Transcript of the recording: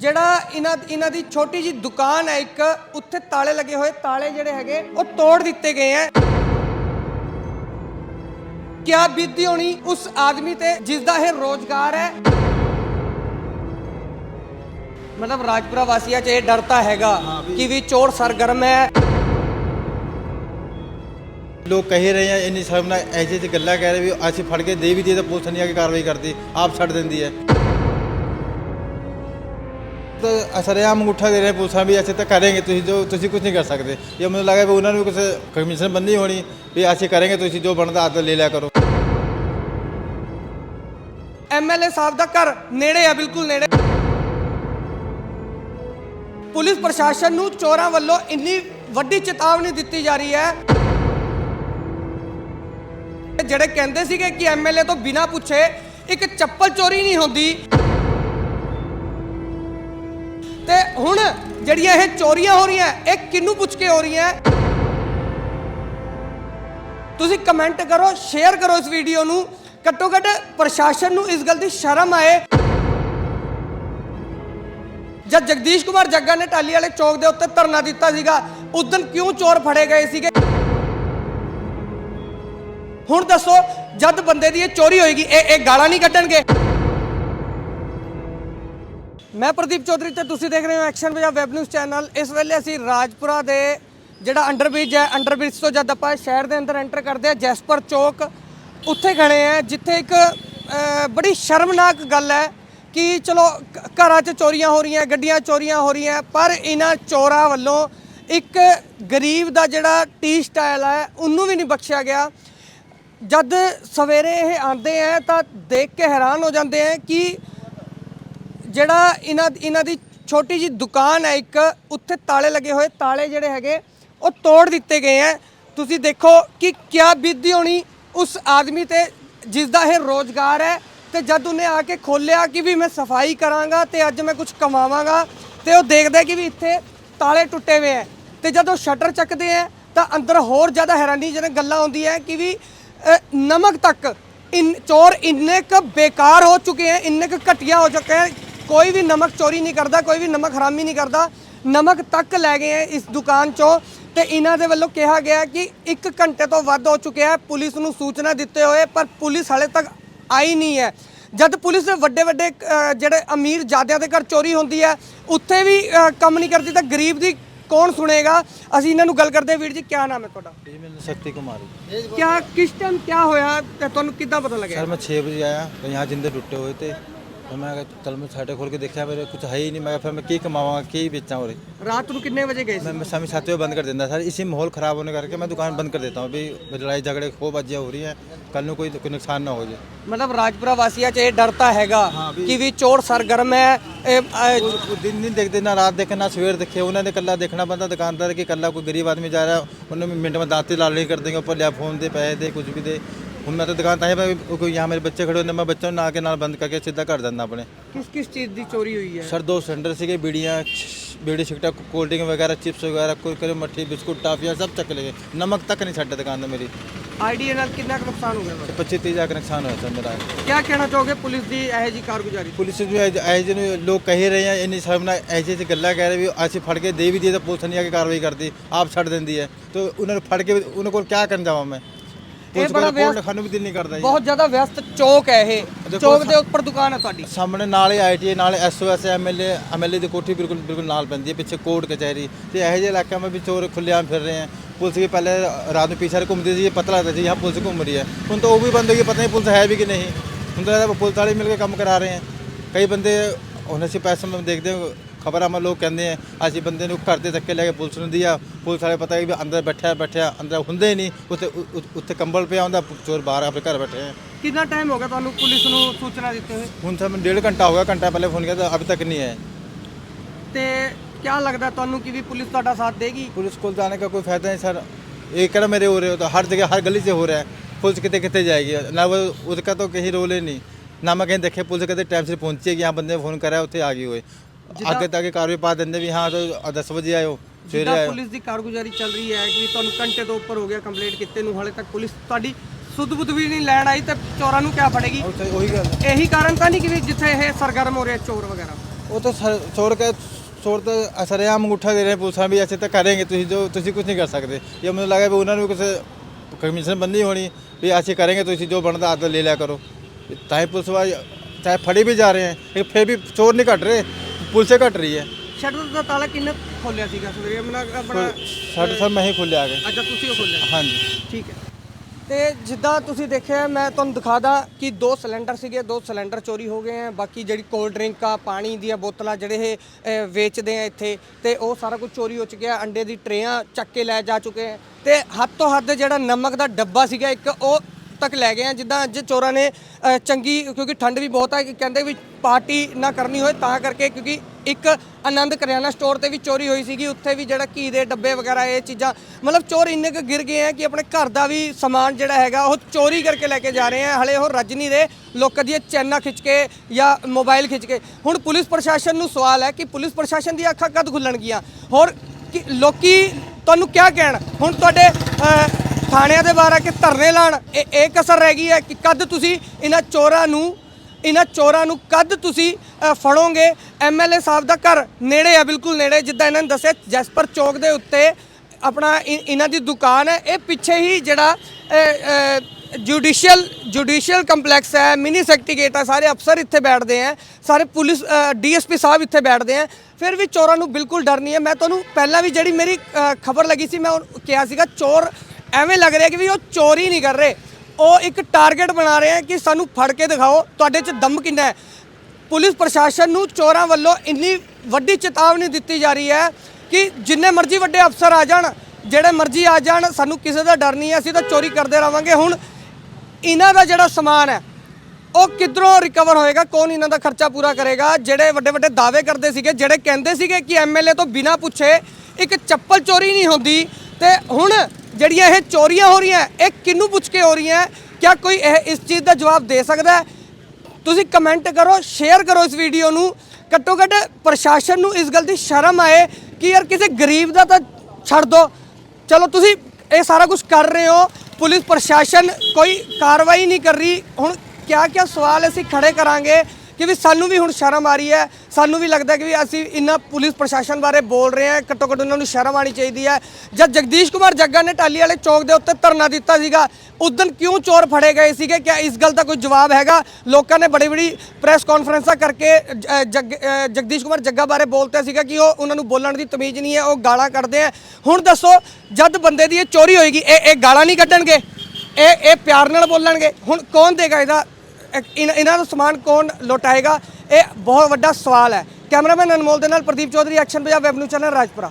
ਜਿਹੜਾ ਇਹਨਾਂ ਇਹਨਾਂ ਦੀ ਛੋਟੀ ਜੀ ਦੁਕਾਨ ਹੈ ਇੱਕ ਉੱਥੇ ਤਾਲੇ ਲੱਗੇ ਹੋਏ ਤਾਲੇ ਜਿਹੜੇ ਹੈਗੇ ਉਹ ਤੋੜ ਦਿੱਤੇ ਗਏ ਹੈ ਕਿਆ ਬੀਤੀ ਹੋਣੀ ਉਸ ਆਦਮੀ ਤੇ ਜਿਸ ਦਾ ਇਹ ਰੋਜ਼ਗਾਰ ਹੈ? ਮਤਲਬ ਰਾਜਪੁਰਾ ਵਾਸੀਆਂ 'ਚ ਇਹ ਡਰ ਤਾਂ ਹੈਗਾ ਕਿ ਵੀ ਚੋਰ ਸਰਗਰਮ ਹੈ। ਲੋਕ ਕਹਿ ਰਹੇ ਆ ਇੰਨੀ ਸ਼ਰਮ ਨਾਲ ਇਹੋ ਜਿਹੀ ਗੱਲਾਂ ਕਹਿ ਰਹੇ ਵੀ ਅਸੀਂ ਫੜ ਕੇ ਦੇ ਵੀ ਦਈਏ ਤਾਂ ਪੁਲਿਸ ਨਹੀਂ ਆ ਕੇ ਕਾਰਵਾਈ ਕਰਦੀ ਆਪ ਛੱਡ ਦਿੰਦੀ ਹੈ। ਤਾਂ ਅਸਰਿਆਮ ਅੰਗੂਠਾ ਦੇ ਰਹੇ ਪੁਲਿਸਾਂ ਵੀ ਅਸੀਂ ਤਾਂ ਕਰਾਂਗੇ, ਤੁਸੀਂ ਜੋ ਤੁਸੀਂ ਕੁਝ ਨਹੀਂ ਕਰ ਸਕਦੇ। ਇਹ ਮੈਨੂੰ ਲੱਗਾ ਵੀ ਉਹਨਾਂ ਨੂੰ ਕਿਸੇ ਕਮਿਸ਼ਨ ਬੰਨੀ ਹੋਣੀ, ਵੀ ਅਸੀਂ ਕਰਾਂਗੇ, ਤੁਸੀਂ ਜੋ ਬਣਦਾ ਆਦਤ ਲੈ ਲਿਆ ਕਰੋ। ਐਮਐਲਏ ਸਾਹਿਬ ਦਾ ਘਰ ਨੇੜੇ ਆ, ਬਿਲਕੁਲ ਨੇੜੇ। ਪੁਲਿਸ ਪ੍ਰਸ਼ਾਸਨ ਨੂੰ ਚੋਰਾਂ ਵੱਲੋਂ ਇੰਨੀ ਵੱਡੀ ਚੇਤਾਵਨੀ ਦਿੱਤੀ ਜਾ ਰਹੀ ਹੈ। ਜਿਹੜੇ ਕਹਿੰਦੇ ਸੀਗੇ ਕਿ ਐਮਐਲਏ ਤੋਂ ਬਿਨਾਂ ਪੁੱਛੇ ਇੱਕ ਚੱਪਲ ਚੋਰੀ ਨਹੀਂ ਹੁੰਦੀ। ਹੁਣ ਜਿਹੜੀਆਂ ਇਹ ਚੋਰੀਆਂ ਹੋ ਰਹੀਆਂ, ਇਹ ਕਿਹਨੂੰ ਪੁੱਛ ਕੇ ਹੋ ਰਹੀਆਂ? ਤੁਸੀਂ ਕਮੈਂਟ ਕਰੋ ਸ਼ੇਅਰ ਕਰੋ ਇਸ ਵੀਡੀਓ ਨੂੰ। ਘੱਟੋ ਘੱਟ ਪ੍ਰਸ਼ਾਸਨ ਨੂੰ ਇਸ ਗੱਲ ਦੀ ਸ਼ਰਮ ਆਏ। ਜਦ ਜਗਦੀਸ਼ ਕੁਮਾਰ ਜੱਗਾ ਨੇ ਟਾਲੀ ਵਾਲੇ ਚੌਕ ਦੇ ਉੱਤੇ ਧਰਨਾ ਦਿੱਤਾ ਸੀਗਾ ਉਦੋਂ ਕਿਉਂ ਚੋਰ ਫੜੇ ਗਏ ਸੀਗੇ? ਹੁਣ ਦੱਸੋ, ਜਦ ਬੰਦੇ ਦੀ ਇਹ ਚੋਰੀ ਹੋਏਗੀ, ਇਹ ਇਹ ਗਾਲਾਂ ਨਹੀਂ ਕੱਢਣਗੇ? ਮੈਂ ਪ੍ਰਦੀਪ ਚੌਧਰੀ ਤੇ ਤੁਸੀਂ ਦੇਖ ਰਹੇ ਹੋ action Punjab web news channel ਇਸ ਵੇਲੇ ਅਸੀਂ ਰਾਜਪੁਰਾ ਦੇ ਜਿਹੜਾ ਅੰਡਰਬ੍ਰਿਜ ਹੈ, ਅੰਡਰਬ੍ਰਿਜ ਤੋਂ ਜਦ ਆਪਾਂ ਸ਼ਹਿਰ ਦੇ ਅੰਦਰ ਐਂਟਰ ਕਰਦੇ ਆ ਜੈਸਪਰ ਚੌਕ, ਉੱਥੇ ਖੜੇ ਆ ਜਿੱਥੇ ਇੱਕ ਬੜੀ ਸ਼ਰਮਨਾਕ ਗੱਲ ਹੈ ਕਿ ਚਲੋ ਘਰਾਂ 'ਚ ਚੋਰੀਆਂ ਹੋ ਰਹੀਆਂ, ਗੱਡੀਆਂ ਚੋਰੀਆਂ ਹੋ ਰਹੀਆਂ, ਪਰ ਇਹਨਾਂ ਚੋਰਾਂ ਵੱਲੋਂ ਇੱਕ ਗਰੀਬ ਦਾ ਜਿਹੜਾ ਟੀ ਸਟਾਈਲ ਹੈ, ਉਹਨੂੰ ਵੀ ਨਹੀਂ ਬਖਸ਼ਿਆ ਗਿਆ। ਜਦ ਸਵੇਰੇ ਇਹ ਆਉਂਦੇ ਆ ਤਾਂ ਦੇਖ ਕੇ ਹੈਰਾਨ ਹੋ ਜਾਂਦੇ ਆ ਕਿ ਜਿਹੜਾ ਇਹਨਾਂ ਇਹਨਾਂ ਦੀ ਛੋਟੀ ਜੀ ਦੁਕਾਨ ਹੈ ਇੱਕ, ਉੱਥੇ ਤਾਲੇ ਲੱਗੇ ਹੋਏ, ਤਾਲੇ ਜਿਹੜੇ ਹੈਗੇ, ਉਹ ਤੋੜ ਦਿੱਤੇ ਗਏ ਹੈ। ਤੁਸੀਂ ਦੇਖੋ ਕਿ ਕਿਆ ਬੀਤੀ ਹੋਣੀ ਉਸ ਆਦਮੀ ਤੇ ਜਿਸ ਦਾ ਇਹ ਰੋਜ਼ਗਾਰ ਹੈ ਤੇ ਜਦ ਉਹਨੇ ਆ ਕੇ ਖੋਲਿਆ ਕਿ ਵੀ ਮੈਂ ਸਫ਼ਾਈ ਕਰਾਂਗਾ ਤੇ ਅੱਜ ਮੈਂ ਕੁਝ ਕਮਾਵਾਂਗਾ ਤੇ ਉਹ ਦੇਖਦਾ ਕਿ ਵੀ ਇੱਥੇ ਤਾਲੇ ਟੁੱਟੇ ਹੋਏ ਹੈ ਤੇ ਜਦ ਉਹ ਸ਼ਟਰ ਚੱਕਦੇ ਹੈ ਤਾਂ ਅੰਦਰ ਹੋਰ ਜ਼ਿਆਦਾ ਹੈਰਾਨੀਜਨਕ ਗੱਲਾਂ ਹੁੰਦੀਆਂ ਕਿ ਵੀ ਨਮਕ ਤੱਕ ਇਨ ਚੋਰ ਇੰਨੇ ਕ ਬੇਕਾਰ ਹੋ ਚੁੱਕੇ ਹੈ, ਇੰਨੇ ਕ ਘਟੀਆ ਹੋ ਚੁੱਕੇ ਹੈ ਕੋਈ ਵੀ ਨਮਕ ਚੋਰੀ ਨਹੀਂ ਕਰਦਾ ਕੋਈ ਵੀ ਨਮਕ ਹਰਾਮੀ ਨਹੀਂ ਕਰਦਾ। ਨਮਕ ਤੱਕ ਲੈ ਗਏ ਹੈ ਇਸ ਦੁਕਾਨ ਚੋਂ ਤੇ ਇਹਨਾਂ ਦੇ ਵੱਲੋਂ ਕਿਹਾ ਗਿਆ ਕਿ ਇੱਕ ਘੰਟੇ ਤੋਂ ਵੱਧ ਹੋ ਚੁੱਕਿਆ ਹੈ। ਪੁਲਿਸ ਨੂੰ ਸੂਚਨਾ ਦਿੱਤੇ ਹੋਏ ਪਰ ਪੁਲਿਸ ਹਾਲੇ ਤੱਕ ਆਈ ਨਹੀਂ ਹੈ। ਜਦ ਪੁਲਿਸ ਵੱਡੇ ਵੱਡੇ ਜਿਹੜੇ ਅਮੀਰ ਜਾਦਿਆਂ ਦੇ ਘਰ ਚੋਰੀ ਹੁੰਦੀ ਹੈ ਉੱਥੇ ਵੀ ਕੰਮ ਨਹੀਂ ਕਰਦੀ ਤਾਂ ਗਰੀਬ ਦੀ ਕੌਣ ਸੁਣੇਗਾ? ਅਸੀਂ ਇਹਨਾਂ ਨੂੰ ਗੱਲ ਕਰਦੇ ਵੀਰ ਜੀ ਕੀ ਨਾਮ ਹੈ ਤੁਹਾਡਾ? ਜੀ ਮੈਨੂੰ ਸ਼ਕਤੀ ਕੁਮਾਰ ਕੀ ਕਿਸ ਟਾਈਮ ਕੀ ਹੋਇਆ? ਤੁਹਾਨੂੰ ਕਿੱਦਾਂ ਪਤਾ ਲੱਗਿਆ? ਸਰ ਮੈਂ 6 ਵਜੇ ਆਇਆ। ਤੇ ਯਹਾਂ ਜਿੰਦੇ ਟੁੱਟੇ ਹੋਏ ਤੇ थे तो मैं कल में साइड खोल के देखा मेरे कुछ है ही नहीं मैं फिर मैं की कमावा की बेचा और ਰਾਤ ਨੂੰ ਕਿੰਨੇ ਵਜੇ ਗਏ ਸੀ मैं मैं शामी सात बजे बंद कर देता सर इसी माहौल ख़राब होने करके मैं दुकान बंद कर देता हूँ अभी लड़ाई झगड़े खूब अज्जियाँ हो रही हैं कल ਨੂੰ ਕੋਈ ਕੋਈ ਨੁਕਸਾਨ ਨਾ ਹੋ ਜਾਏ ਮਤਲਬ ਰਾਜਪੁਰਾ ਵਾਸੀਆਂ 'ਚ ਇਹ ਡਰ ਤਾਂ ਹੈਗਾ ਕਿ ਵੀ ਚੋਰ ਸਰਗਰਮ ਹੈ ਇਹ, ਅਹ, ਉਹ ਦਿਨ ਨਹੀਂ ਦੇਖਦੇ ਨਾ ਰਾਤ ਦੇਖੇ ਨਾ ਸਵੇਰ ਦੇਖੇ ਉਹਨਾਂ ਨੇ ਕੱਲਾ ਦੇਖਣਾ ਬੰਦਾ ਦੁਕਾਨਦਾਰ ਕਿ ਕੱਲਾ ਕੋਈ ਗਰੀਬ ਆਦਮੀ ਜਾ ਰਿਹਾ ਉਹਨੇ ਮਿੰਟ में दांते लाल नहीं कर देंगे ऊपर लिया फोन दे पैसे दे कुछ भी दे ਹੁਣ ਮੈਂ ਤਾਂ ਦੁਕਾਨ ਤਾਂ ਹੀ ਕੋਈ यहाँ ਮੇਰੇ ਬੱਚੇ ਖੜੇ ਹੁੰਦੇ ਮੈਂ ਬੱਚਿਆਂ ਨੂੰ ਨਾ ਕੇ ਨਾਲ ਬੰਦ ਕਰਕੇ ਸਿੱਧਾ ਕਰ ਦਿੰਦਾ ਆਪਣੇ। ਕਿਸ ਕਿਸ ਚੀਜ਼ ਦੀ ਚੋਰੀ ਹੋਈ ਹੈ? ਸਰ ਦੋ ਸਿਲੰਡਰ ਸੀਗੇ ਬੀੜੀਆਂ ਬੀੜੀ ਸਿਗਟਾ ਕੋਲਡ ਡਰਿੰਕ ਵਗੈਰਾ ਚਿਪਸ ਵਗੈਰਾ ਕੁਰਕਰੇ ਮੱਠੀ ਬਿਸਕੁਟ ਟਾਫੀਆਂ ਸਭ ਚੱਕ ਲਏ। ਨਮਕ ਤੱਕ ਨਹੀਂ ਛੱਡਿਆ ਦੁਕਾਨ ਤੇ ਮੇਰੀ। ਆਈਡੀਆ ਨਾਲ ਕਿੰਨਾ ਕੁ ਨੁਕਸਾਨ ਹੋ ਗਿਆ 25 30 ਹਜ਼ਾਰ ਦਾ ਨੁਕਸਾਨ ਹੋਇਆ ਸਰ ਮੇਰਾ। ਕੀ ਕਹਿਣਾ ਚਾਹੋਗੇ ਪੁਲਿਸ ਦੀ ਇਹੋ ਜੀ ਕਾਰਗੁਜ਼ਾਰੀ? ਪੁਲਿਸ ਨੂੰ ਇਹ ਜਿਹੇ ਨੂੰ ਲੋਕ ਕਹਿ ਰਹੇ ਆ ਇੰਨੀ ਸ਼ਰਮ ਨਾਲ ਇਹੋ ਜਿਹੀ ਗੱਲਾਂ ਕਹਿ ਰਹੇ ਵੀ ਅਸੀਂ ਫੜ ਕੇ ਦੇ ਵੀ ਦਈਏ ਤਾਂ ਪੁਲਿਸ ਨਹੀਂ ਆ ਕੇ ਕਾਰਵਾਈ ਕਰਦੀ ਆਪ ਛੱਡ ਦਿੰਦੀ ਹੈ। ਤੇ ਉਹਨਾਂ ਨੂੰ ਫੜ ਕੇ ਵੀ ਉਹਨਾਂ ਕੋਲ ਕੀ ਕਰਨ ਜਾਵਾਂ ਮੈਂ? ਪੁਲਿਸ ਬੜਾ ਵਿਅਸਤ- ਖਾਣ ਨੂੰ ਵੀ ਦਿਲ ਨਹੀਂ ਕਰਦਾ ਜੀ। ਬਹੁਤ ਜ਼ਿਆਦਾ ਵਿਅਸਤ ਚੌਕ ਹੈ ਇਹ। ਚੌਕ ਦੇ ਉੱਪਰ ਦੁਕਾਨ ਹੈ ਤੁਹਾਡੀ। ਸਾਹਮਣੇ ਨਾਲ ਹੀ ਆਈਟੀ ਨਾਲ ਐਸਓਐਸ ਐਮਐਲਏ ਐਮਐਲਏ ਦੀ ਕੋਠੀ ਬਿਲਕੁਲ ਬਿਲਕੁਲ ਨਾਲ ਪੈਂਦੀ ਹੈ ਪਿੱਛੇ ਕੋਰਟ ਕਚਹਿਰੀ। ਤੇ ਇਹੋ ਜਿਹੇ ਇਲਾਕਿਆਂ ਵਿੱਚ ਚੋਰ ਖੁੱਲ੍ਹੇਆਮ ਫਿਰ ਰਹੇ ਹੈ ਪੁਲਿਸ ਵੀ ਪਹਿਲੇ ਰਾਤ ਨੂੰ ਪਿੱਛੇ ਘੁੰਮਦੀ ਸੀ ਪਤਾ ਲੱਗਦਾ ਸੀ यहाँ ਪੁਲਿਸ ਘੁੰਮ ਰਹੀ ਹੈ। ਹੁਣ ਤਾਂ ਉਹ ਵੀ ਬੰਦ ਹੋ ਗਈ ਪਤਾ ਨਹੀਂ ਪੁਲਿਸ ਹੈ ਵੀ ਕਿ ਨਹੀਂ। ਹੁਣ ਤਾਂ ਪੁਲਿਸ ਵਾਲੇ ਮਿਲ ਕੇ ਕੰਮ ਕਰਾ ਰਹੇ ਹੈ ਕਈ ਬੰਦੇ ਹੁਣ ਅਸੀਂ ਪੈਸੇ ਮੈਂ ਦੇਖਦੇ ਹਾਂ ਖਬਰਾਂ ਮੈਂ ਲੋਕ ਕਹਿੰਦੇ ਆ ਅਸੀਂ ਬੰਦੇ ਨੂੰ ਘਰ ਤੇ ਧੱਕੇ ਲੈ ਕੇ ਪੁਲਿਸ ਨੂੰ ਦਿਆ ਪੁਲਿਸ ਵਾਲੇ ਪਤਾ ਹੈ ਵੀ ਅੰਦਰ ਬੈਠਿਆ ਬੈਠਿਆ ਅੰਦਰ ਹੁੰਦੇ ਹੀ ਨਹੀਂ ਉੱਥੇ ਉ- ਉ- ਉੱਥੇ ਕੰਬਲ ਪਿਆ ਹੁੰਦਾ ਚੋਰ ਬਾਹਰ ਆਪਣੇ ਘਰ ਬੈਠੇ ਹੈ ਕਿੰਨਾ ਟਾਈਮ ਹੋ ਗਿਆ ਤੁਹਾਨੂੰ ਪੁਲਿਸ ਨੂੰ ਸੂਚਨਾ ਦਿੱਤੇ ਹੋਏ ਹੁਣ ਤਾਂ ਮੈਨੂੰ ਡੇਢ ਘੰਟਾ ਹੋ ਗਿਆ ਘੰਟਾ ਪਹਿਲੇ ਫੋਨ ਕੀਤਾ ਤਾਂ ਅਭੀ ਤੱਕ नहीं है ਤੇ ਕੀ ਲੱਗਦਾ ਤੁਹਾਨੂੰ ਕਿ ਵੀ ਪੁਲਿਸ ਤੁਹਾਡਾ ਸਾਥ ਦੇਗੀ पुलिस को जाने का कोई फायदा नहीं सर एक कदम मेरे हो रहे हो तो हर जगह हर गली से हो रहा है पुलिस कितने कितने जाएगी ना वो उसका तो कहीं रोल ही नहीं ना मैं कहीं देखे पुलिस कहते टाइम से पहुंची है कि यहाँ बंदे ने फोन करा उत्थे आ गई हुए ਅੱਗੇ ਤੱਕ ਕਾਰਵਾਈ ਪਾ ਦਿੰਦੇ ਵੀ ਹਾਂ ਤਾਂ 10 ਵਜੇ ਆਇਓ ਸਵੇਰੇ ਜਿੱਦਾਂ ਪੁਲਿਸ ਦੀ ਕਾਰਗੁਜ਼ਾਰੀ ਚੱਲ ਰਹੀ ਹੈ ਕਿ ਤੁਹਾਨੂੰ ਘੰਟੇ ਤੋਂ ਉੱਪਰ ਹੋ ਗਿਆ ਕੰਪਲੇਂਟ ਕੀਤੇ ਨੂੰ ਹਾਲੇ ਤੱਕ ਪੁਲਿਸ ਤੁਹਾਡੀ ਸੁਧ-ਬੁਧ ਵੀ ਨਹੀਂ ਲੈਣ ਆਈ ਤੇ ਚੋਰਾਂ ਨੂੰ ਕਿਆ ਫੜੇਗੀ ਉਹੀ ਗੱਲ ਹੈ। ਇਹੀ ਕਾਰਨ ਤਾਂ ਨਹੀਂ ਕਿ ਜਿੱਥੇ ਇਹ ਸਰਗਰਮ ਹੋ ਰਿਹਾ ਚੋਰ ਵਗੈਰਾ। ਉਹ ਤਾਂ ਸਰ- ਕੇ ਛੋੜ ਤਾਂ ਅਸਰਿਆਮ ਅੰਗੂਠਾ ਦੇ ਰਹੇ ਪੁਲਿਸਾਂ ਵੀ ਐਸੇ ਤਾਂ ਕਰਾਂਗੇ ਤੁਸੀਂ ਜੋ ਤੁਸੀਂ ਕੁਝ ਨਹੀਂ ਕਰ ਸਕਦੇ। ਇਹ ਮੈਨੂੰ ਲੱਗਾ ਵੀ ਉਹਨਾਂ ਨੂੰ ਵੀ ਕਮਿਸ਼ਨ ਬੰਦੀ ਹੋਣੀ ਵੀ ਅਸੀਂ ਕਰਾਂਗੇ ਤੁਸੀਂ ਜੋ ਬਣਦਾ ਆਦਤ ਲੈ ਲਿਆ ਕਰੋ। ਤਾਂ ਪੁਲਿਸ ਵਾਲੇ ਚਾਹੇ ਫੜੇ ਵੀ ਜਾ ਰਹੇ ਹੈ ਫਿਰ ਵੀ ਚੋਰ ਨਹੀਂ ਘਟ ਰਹੇ। ਪੁਲਿਸੇ ਘਟ ਰਹੀ ਹੈ। ਸ਼ਟਰ ਦਾ ਤਾਲਾ ਕਿੰਨਾ ਖੋਲਿਆ ਸੀਗਾ? ਸਵੇਰੇ ਆਪਣਾ ਆਪਣਾ ਸਾਡੇ ਸਰ ਮੈਂ ਹੀ ਖੋਲਿਆ ਆ ਅੱਛਾ ਤੁਸੀਂ ਉਹ ਜਿੱਦਾਂ ਤੁਸੀਂ ਦੇਖਿਆ ਮੈਂ ਤੁਹਾਨੂੰ ਦਿਖਾਦਾ ਕਿ ਦੋ ਸਿਲੰਡਰ ਸੀਗੇ ਦੋ ਸਿਲੰਡਰ ਚੋਰੀ ਹੋ ਗਏ ਆ ਬਾਕੀ ਜਿਹੜੀ ਕੋਲਡ ਡਰਿੰਕ ਆ ਪਾਣੀ ਦੀਆਂ ਬੋਤਲਾਂ ਜਿਹੜੇ ਇਹ ਵੇਚਦੇ ਆ ਇੱਥੇ ਤੇ ਉਹ ਸਾਰਾ ਕੁਝ ਚੋਰੀ ਹੋ ਚੁੱਕਿਆ। ਅੰਡੇ ਦੀ ਟਰੇਆਂ ਚੱਕ ਕੇ ਲੈ ਜਾ ਚੁੱਕੇ ਆ ਤੇ ਤੋਂ ਹੱਦ ਜਿਹੜਾ ਨਮਕ ਦਾ ਡੱਬਾ ਸੀਗਾ ਇੱਕ ਉਹ ਤੱਕ ਲੈ ਗਏ ਆ। ਜਿੱਦਾਂ ਅੱਜ ਚੋਰਾਂ ਨੇ ਚੰਗੀ, ਕਿਉਂਕਿ ਠੰਡ ਵੀ ਬਹੁਤ ਹੈ ਕਿ ਕਹਿੰਦੇ ਵੀ ਪਾਰਟੀ ਨਾ ਕਰਨੀ ਹੋਏ ਤਾਂ ਕਰਕੇ, ਕਿਉਂਕਿ ਇੱਕ ਆਨੰਦ ਕਰਿਆਨਾ ਸਟੋਰ ਤੇ ਵੀ ਚੋਰੀ ਹੋਈ ਸੀਗੀ। ਉੱਥੇ ਵੀ ਜਿਹੜਾ ਘੀ ਦੇ ਡੱਬੇ ਵਗੈਰਾ, ਇਹ ਚੀਜ਼ਾਂ, ਮਤਲਬ ਚੋਰ ਇੰਨੇ ਕੁ ਗਿਰ ਗਏ ਆ ਕਿ ਆਪਣੇ ਘਰ ਦਾ ਵੀ ਸਮਾਨ ਜਿਹੜਾ ਹੈਗਾ, ਉਹ ਚੋਰੀ ਕਰਕੇ ਲੈ ਕੇ ਜਾ ਰਹੇ ਆ। ਹਲੇ ਉਹ ਰੱਜ ਨਹੀਂ ਰਹੇ, ਲੋਕਾਂ ਦੀਆਂ ਚੈਨਾਂ ਖਿੱਚ ਕੇ ਜਾਂ ਮੋਬਾਈਲ ਖਿੱਚ ਕੇ। ਹੁਣ ਪੁਲਿਸ ਪ੍ਰਸ਼ਾਸਨ ਨੂੰ ਸਵਾਲ ਹੈ ਕਿ ਪੁਲਿਸ ਪ੍ਰਸ਼ਾਸਨ ਦੀਆਂ ਅੱਖਾਂ ਕਦ ਖੁੱਲਣਗੀਆਂ? ਹੋਰ ਕਿ ਲੋਕੀ ਤੁਹਾਨੂੰ ਕਿਆ ਕਹਿਣ? ਹੁਣ ਤੁਹਾਡੇ ਥਾਣਿਆਂ ਦੇ ਬਾਹਰ ਆ ਕੇ ਧਰਨੇ ਲਾਣ। ਇਹ ਇਹ ਕਸਰ ਰਹਿ ਗਈ ਹੈ ਕਿ ਕਦ ਤੁਸੀਂ ਇਹਨਾਂ ਚੋਰਾਂ ਨੂੰ ਇਹਨਾਂ ਚੋਰਾਂ ਨੂੰ ਕਦ ਤੁਸੀਂ ਅ, ਫੜੋਗੇ। ਐਮਐਲਏ ਸਾਹਿਬ ਦਾ ਘਰ ਨੇੜੇ ਆ ਬਿਲਕੁਲ ਨੇੜੇ। ਜਿੱਦਾਂ ਇਹਨਾਂ ਨੇ ਦੱਸਿਆ ਜੈਸਪਰ ਚੌਕ ਦੇ ਉੱਤੇ ਆਪਣਾ ਇ- ਇਹਨਾਂ ਦੀ ਦੁਕਾਨ ਹੈ। ਇਹ ਪਿੱਛੇ ਹੀ ਜਿਹੜਾ ਜੁਡੀਸ਼ੀਅਲ ਜੁਡੀਸ਼ੀਅਲ ਕੰਪਲੈਕਸ ਹੈ। ਮਿਨੀ ਸੈਕਟਰੀਗੇਟ ਹੈ ਸਾਰੇ ਅਫਸਰ ਇੱਥੇ ਬੈਠਦੇ ਆ। ਸਾਰੇ ਪੁਲਿਸ ਡੀਐਸਪੀ ਸਾਹਿਬ ਇੱਥੇ ਬੈਠਦੇ ਆ। ਫਿਰ ਵੀ ਚੋਰਾਂ ਨੂੰ ਬਿਲਕੁਲ ਡਰ ਨਹੀਂ ਹੈ। ਮੈਂ ਤੁਹਾਨੂੰ ਪਹਿਲਾਂ ਵੀ ਜਿਹੜੀ ਮੇਰੀ ਖਬਰ ਲੱਗੀ ਸੀ ਮੈਂ ਉਹ ਕਿਹਾ ਸੀਗਾ ਚੋਰ ਐਵੇਂ ਲੱਗ ਰਿਹਾ ਕਿ ਵੀ ਉਹ ਚੋਰੀ ਨਹੀਂ ਕਰ ਰਹੇ। ਉਹ ਇੱਕ ਟਾਰਗੇਟ ਬਣਾ ਰਹੇ ਆ ਕਿ ਸਾਨੂੰ ਫੜ ਕੇ ਦਿਖਾਓ, ਤੁਹਾਡੇ 'ਚ ਦਮ ਕਿੰਨਾ ਹੈ। ਪੁਲਿਸ ਪ੍ਰਸ਼ਾਸਨ ਨੂੰ ਚੋਰਾਂ ਵੱਲੋਂ ਇੰਨੀ ਵੱਡੀ ਚੇਤਾਵਨੀ ਦਿੱਤੀ ਜਾ ਰਹੀ ਹੈ ਕਿ ਜਿੰਨੇ ਮਰਜ਼ੀ ਵੱਡੇ ਅਫਸਰ ਆ ਜਾਣ, ਜਿਹੜੇ ਮਰਜ਼ੀ ਆ ਜਾਣ, ਸਾਨੂੰ ਕਿਸੇ ਦਾ ਡਰ ਨਹੀਂ ਹੈ, ਅਸੀਂ ਤਾਂ ਚੋਰੀ ਕਰਦੇ ਰਵਾਂਗੇ ਹੁਣ ਇਹਨਾਂ ਦਾ ਜਿਹੜਾ ਸਮਾਨ ਹੈ, ਉਹ ਕਿੱਧਰੋਂ ਰਿਕਵਰ ਹੋਏਗਾ? ਕੌਣ ਇਹਨਾਂ ਦਾ ਖਰਚਾ ਪੂਰਾ ਕਰੇਗਾ? ਜਿਹੜੇ ਵੱਡੇ ਵੱਡੇ ਦਾਅਵੇ ਕਰਦੇ ਸੀਗੇ, ਜਿਹੜੇ ਕਹਿੰਦੇ ਸੀਗੇ ਕਿ ਐਮਐਲਏ ਤੋਂ ਬਿਨਾਂ ਪੁੱਛੇ ਇੱਕ ਚੱਪਲ ਚੋਰੀ ਨਹੀਂ ਹੁੰਦੀ ਤੇ ਹੁਣ ਜਿਹੜੀਆਂ ਇਹ ਚੋਰੀਆਂ ਹੋ ਰਹੀਆਂ, ਇਹ ਕਿਹਨੂੰ ਪੁੱਛ ਕੇ ਹੋ ਰਹੀਆਂ, ਕਿਆ ਕੋਈ ਇਹ ਇਸ ਚੀਜ਼ ਦਾ ਜਵਾਬ ਦੇ ਸਕਦਾ ਤੁਸੀਂ ਕਮੈਂਟ ਕਰੋ ਸ਼ੇਅਰ ਕਰੋ ਇਸ ਵੀਡੀਓ ਨੂੰ। ਘੱਟੋ ਘੱਟ ਪ੍ਰਸ਼ਾਸਨ ਨੂੰ ਇਸ ਗੱਲ ਦੀ ਸ਼ਰਮ ਆਏ ਕਿ ਯਾਰ ਕਿਸੇ ਗਰੀਬ ਦਾ ਤਾਂ ਛੱਡ ਦੋ। ਚਲੋ ਤੁਸੀਂ ਇਹ ਸਾਰਾ ਕੁਝ ਕਰ ਰਹੇ ਹੋ, ਪੁਲਿਸ ਪ੍ਰਸ਼ਾਸਨ ਕੋਈ ਕਾਰਵਾਈ ਨਹੀਂ ਕਰ ਰਹੀ। ਹੁਣ ਕਿਆ ਕਿਆ ਸਵਾਲ ਅਸੀਂ ਖੜੇ ਕਰਾਂਗੇ ਕਿ ਵੀ ਸਾਨੂੰ ਵੀ ਹੁਣ ਸ਼ਰਮ ਆ ਰਹੀ ਹੈ। ਸਾਨੂੰ ਵੀ ਲੱਗਦਾ ਕਿ ਵੀ ਅਸੀਂ ਇੰਨਾ ਪੁਲਿਸ ਪ੍ਰਸ਼ਾਸਨ ਬਾਰੇ ਬੋਲ ਰਹੇ ਹਾਂ। ਘੱਟੋ ਘੱਟ ਉਹਨਾਂ ਨੂੰ ਸ਼ਰਮ ਆਣੀ ਚਾਹੀਦੀ ਹੈ। ਜਦ ਜਗਦੀਸ਼ ਕੁਮਾਰ ਜੱਗਾ ਨੇ ਟਾਲੀ ਵਾਲੇ ਚੌਕ ਦੇ ਉੱਤੇ ਧਰਨਾ ਦਿੱਤਾ ਸੀਗਾ ਉਦੋਂ ਕਿਉਂ ਚੋਰ ਫੜੇ ਗਏ ਸੀਗੇ? ਕਿਆ ਇਸ ਗੱਲ ਦਾ ਕੋਈ ਜਵਾਬ ਹੈਗਾ? ਲੋਕਾਂ ਨੇ ਬੜੀ ਬੜੀ ਪ੍ਰੈਸ ਕਾਨਫਰੰਸਾਂ ਕਰਕੇ ਜ- ਜਗ- ਜਗਦੀਸ਼ ਕੁਮਾਰ ਜੱਗਾ ਬਾਰੇ ਬੋਲਤੇ ਸੀਗਾ ਕਿ ਉਹ ਉਹਨਾਂ ਨੂੰ ਬੋਲਣ ਦੀ ਤਮੀਜ਼ ਨਹੀਂ ਹੈ, ਉਹ ਗਾਲਾਂ ਕੱਢਦੇ ਆ ਹੁਣ ਦੱਸੋ, ਜਦ ਬੰਦੇ ਦੀ ਇਹ ਚੋਰੀ ਹੋਏਗੀ, ਇਹ ਇਹ ਗਾਲਾਂ ਨਹੀਂ ਕੱਢਣਗੇ? ਇਹ ਇਹ ਪਿਆਰ ਨਾਲ ਬੋਲਣਗੇ? ਹੁਣ ਕੌਣ ਦੇਗਾ ਇਹਦਾ ਇਨ- ਇਹਨਾਂ ਨੂੰ ਸਮਾਨ ਕੌਣ ਲੁਟਾਏਗਾ? ਇਹ ਬਹੁਤ ਵੱਡਾ ਸਵਾਲ ਹੈ। ਕੈਮਰਾਮੈਨ ਅਨਮੋਲ ਦੇ ਨਾਲ Pradeep Chaudhary, action Punjab web news channel Rajpura.